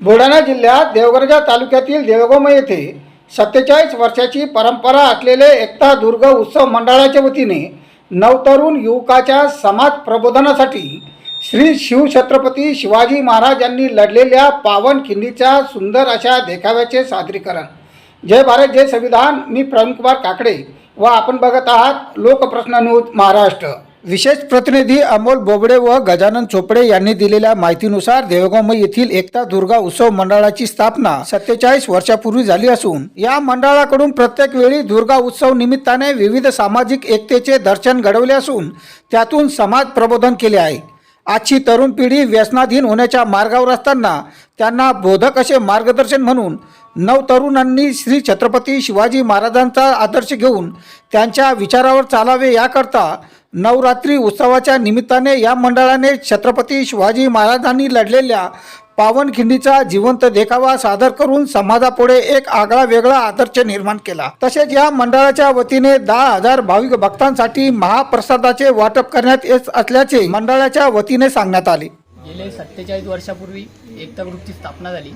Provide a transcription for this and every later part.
बुलढाणा जिल्ह्यात देवगरजा तालुक्यातील देवगोम येथे सत्तेचाळीस वर्षाची परंपरा असलेले एकता दुर्ग उत्सव मंडळाच्या वतीने नवतरुण युवकाच्या समाज प्रबोधनासाठी श्री शिवछत्रपती शिवाजी महाराज यांनी लढलेल्या पावन खिंडीच्या सुंदर अशा देखाव्याचे सादरीकरण. जय भारत जय संविधान. मी प्रवीणकुमार काकडे व आपण बघत आहात लोकप्रश्न न्यूज महाराष्ट्र. विशेष प्रतिनिधी अमोल बोबडे व गजानन चोपडे यांनी दिलेल्या माहितीनुसार देवगाव येथील एकता दुर्गा उत्सव मंडळाची स्थापना सत्तेचाळीस वर्षापूर्वी झाली असून या मंडळाकडून प्रत्येक वेळी दुर्गा उत्सव निमित्ताने विविध सामाजिक एकतेचे दर्शन घडवले असून त्यातून समाज प्रबोधन केले आहे. आजची तरुण पिढी व्यसनाधीन होण्याच्या मार्गावर असताना त्यांना बोधक असे मार्गदर्शन म्हणून नवतरुणांनी श्री छत्रपती शिवाजी महाराजांचा आदर्श घेऊन त्यांच्या विचारावर चालावे याकरता नवरात्री उत्सवाच्या निमित्ताने या मंडळाने छत्रपती शिवाजी महाराजांनी लढलेल्या पावनखिंडीचा जिवंत देखावा सादर करून समाजापुढे एक आगळा वेगळा आदर्श निर्माण केला. तसेच या मंडळाच्या वतीने दहा हजार भाविक भक्तांसाठी महाप्रसादाचे वाटप करण्यात येत असल्याचे मंडळाच्या वतीने सांगण्यात आले. गेले सत्तेचाळीस वर्षापूर्वी एकता ग्रुपची स्थापना झाली.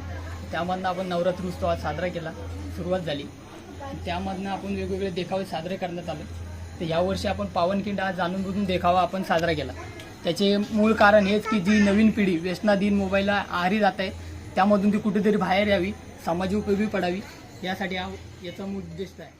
त्यामधनं आपण नवरात्री उत्सव साजरा केला. सुरुवात झाली. त्यामधनं आपण वेगवेगळे देखावे साजरे करण्यात आले. तर यावर्षी आपण पावनखिंड हा जाणून बुजून देखावा आपण साजरा केला. त्याचे मूळ कारण हेच की जी नवीन पिढी व्यसनाधीन मोबाईलला आहारी जात आहे त्यामधून ती कुठेतरी बाहेर यावी समाज उपयोगी पडावी यासाठी हा याचा उद्देश आहे.